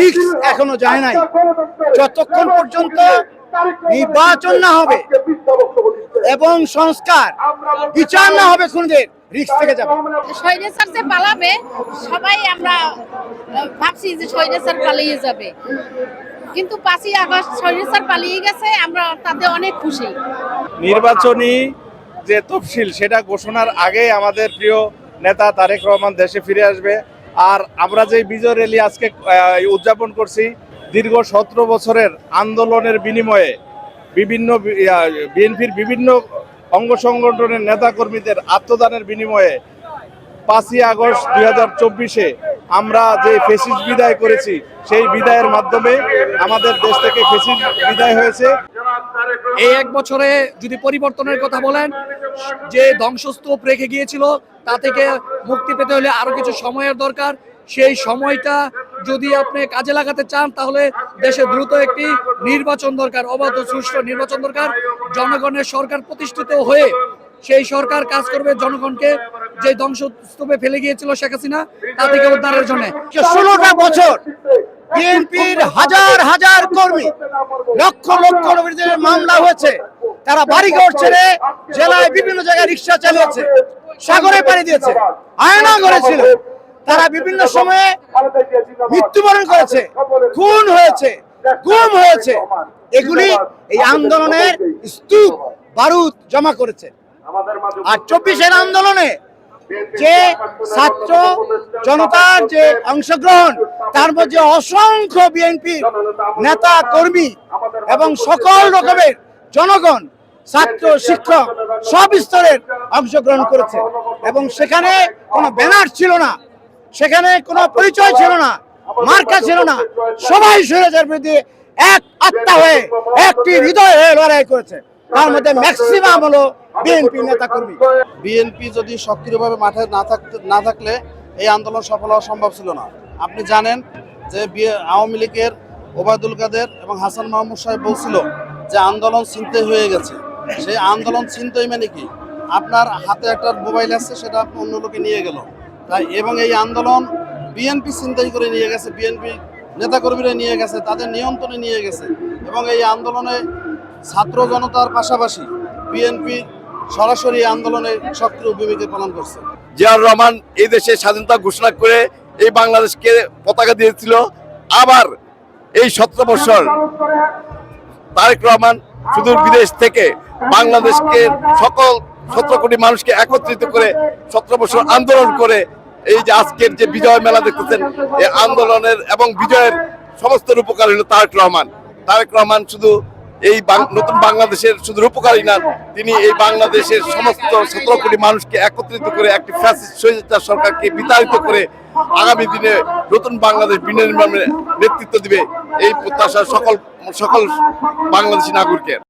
Risk এখনও যায় নাই। যতক্ষণ পর্যন্ত নির্বাচন না হবে এবং সংস্কার বিচার না হবে খুনিদের রিস্ক থেকে যাবে। স্বৈরাচার যে পালাবে সবাই আমরা ভাবছি যে স্বৈরাচার পালিয়ে যাবে। কিন্তু পাঁচই আগস্ট স্বৈরাচার পালিয়ে গেছে আমরা তাতে অনেক খুশি। নির্বাচনী যে তফসিল সেটা ঘোষণার আগে আমাদের প্রিয় নেতা তারেক রহমান দেশে ফিরে আসবে। আর আমরা যে বিজয় র্যালি আজকে উদযাপন করছি, দীর্ঘ সতেরো বছরের আন্দোলনের বিনিময়ে বিভিন্ন বিএনপির বিভিন্ন অঙ্গ সংগঠনের নেতাকর্মীদের আত্মদানের বিনিময়ে পাঁচই আগস্ট দুই হাজার চব্বিশে আমরা যে ফেসিস বিদায় করেছি, সেই বিদায়ের মাধ্যমে আমাদের দেশ থেকে ফেসিস বিদায় হয়েছে। এই এক বছরে যদি পরিবর্তনের কথা বলেন, যে ধ্বংসস্তূপ রেখে গিয়েছিল, তা থেকে মুক্তি পেতে হলে আরও কিছু সময়ের দরকার। সেই সময়টা যদি আপনি কাজে লাগাতে চান, তাহলে দেশে দ্রুত একটি নির্বাচন দরকার, অবাধ সুষ্ঠু নির্বাচন দরকার। জনগণের সরকার প্রতিষ্ঠিত হয়ে সেই সরকার কাজ করবে জনগণকে যে ধ্বংসস্তূপে ফেলে গিয়েছিল শেখ হাসিনা, তা থেকে উদ্ধারের জন্য। ষোলোটা বছর বিএনপির হাজার হাজার কর্মী, লক্ষ লক্ষ কর্মীদের মামলা হয়েছে। তারা বাড়িঘর ছেড়ে জেলায় বিভিন্ন জায়গায় রিক্সা চালিয়েছে, সাগরে পাড়ি দিয়েছে আয়না করেছিল তারা বিভিন্ন সময়ে মৃত্যুবরণ করেছে, খুন হয়েছে, গুম হয়েছে। এগুলি এই আন্দোলনের স্তূপ, বারুদ জমা করেছে। আর চব্বিশের আন্দোলনে যে ছাত্র জনতার যে অংশগ্রহণ, তার মধ্যে অসংখ্য বিএনপি নেতা কর্মী এবং সকল রকমের জনগণ, ছাত্র, শিক্ষক সব স্তরের অংশগ্রহণ করেছে। এবং সেখানে কোনো ব্যানার ছিল না, সেখানে কোনো পরিচয় ছিল না, মার্কা ছিল না। সবাই স্বৈরাচার বিরুদ্ধে এক আত্মা হয়ে একটি হৃদয় হয়ে লড়াই করেছে। তার মধ্যে ম্যাক্সিমাম হলো বিএনপি নেতা কর্মী বিএনপি যদি সক্রিয়ভাবে মাঠে না থাকতে, না থাকলে এই আন্দোলন সফল হওয়া সম্ভব ছিল না। আপনি জানেন যে আওয়ামী লীগের ওবায়দুল কাদের এবং হাসান মাহমুদ সাহেব বলছিল যে আন্দোলন চিন্তাই হয়ে গেছে। সেই আন্দোলন চিন্তাই মানে কি? আপনার হাতে একটা মোবাইল আছে, সেটা আপনি অন্য লোকে নিয়ে গেল। তাই এবং এই আন্দোলন বিএনপি চিন্তাই করে নিয়ে গেছে, বিএনপি নেতাকর্মীরা নিয়ে গেছে, তাদের নিয়ন্ত্রণে নিয়ে গেছে। এবং এই আন্দোলনে ছাত্র জনতার পাশাপাশি বিএনপি সরাসরি এই আন্দোলনে সক্রিয় ভূমিকা পালন করছে। জিয়াউর রহমান এই দেশে স্বাধীনতা ঘোষণা করে এই বাংলাদেশকে পতাকা দিয়েছিল। আবার এই সতেরো বছর তারেক রহমান সুদূর বিদেশ থেকে বাংলাদেশকে সকল সতেরো কোটি মানুষকে একত্রিত করে সতেরো বছর আন্দোলন করে এই যে আজকের যে বিজয় মেলা দেখতেছেন, এই আন্দোলনের এবং বিজয়ের সমস্ত রূপকার হলো তারেক রহমান। তারেক রহমান শুধু এই নতুন বাংলাদেশের শুধু রূপকারী না, তিনি এই বাংলাদেশের সমস্ত সতেরো কোটি মানুষকে একত্রিত করে একটি ফ্যাসিস্ট সরকারকে বিতাড়িত করে আগামী দিনে নতুন বাংলাদেশ বিনির্মাণের নেতৃত্ব দিবে এই প্রত্যাশা সকল সকল বাংলাদেশি নাগরিকের।